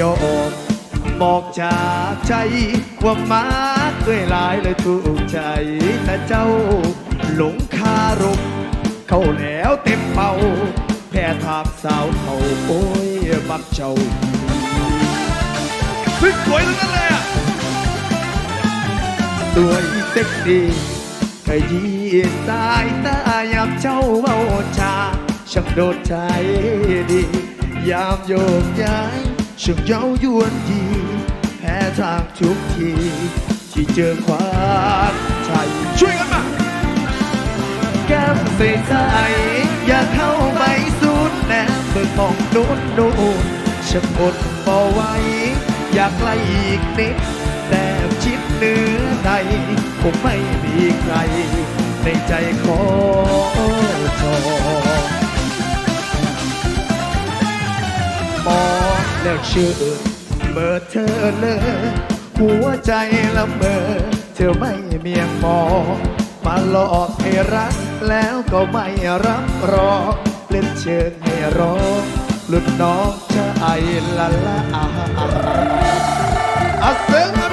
ยอมบอกจากใจว่ามาด้วยหลายเลยถูกใจแต่เจ้าหลงคารมเข้าแล้วเต็มเป่าแพ้ทางสาวเขาโอ้ยมักเจ้าเฮ้ยสวยทั้งนั้นเลยอะสวยเซ็กซี่ขยี้สายตายามเจ้าเมาชาช่างโดดใจดี ยามโยกย้าย ช่างเย้ายวนยีแพ้ทางทุกที ที่เจอความชายช่วยกันมาแก้มใสใสอย่าเข้าไปสุดแน่เปิดมองนู้นนู้นฉันอดพอไว้ อยากไกลอีกนิดแต่ชิดเนื้อในคงไม่มีใคร ในใจขอ องแล้วชื่อเบอร์เธอเลย หัวใจละเมอเธอไม่เมียงมองมาหลอกให้รัก แล้วก็ไม่รับรองเล่นเชิญให้ร้องหลุดน้องจะไอละละอาอาอาเซ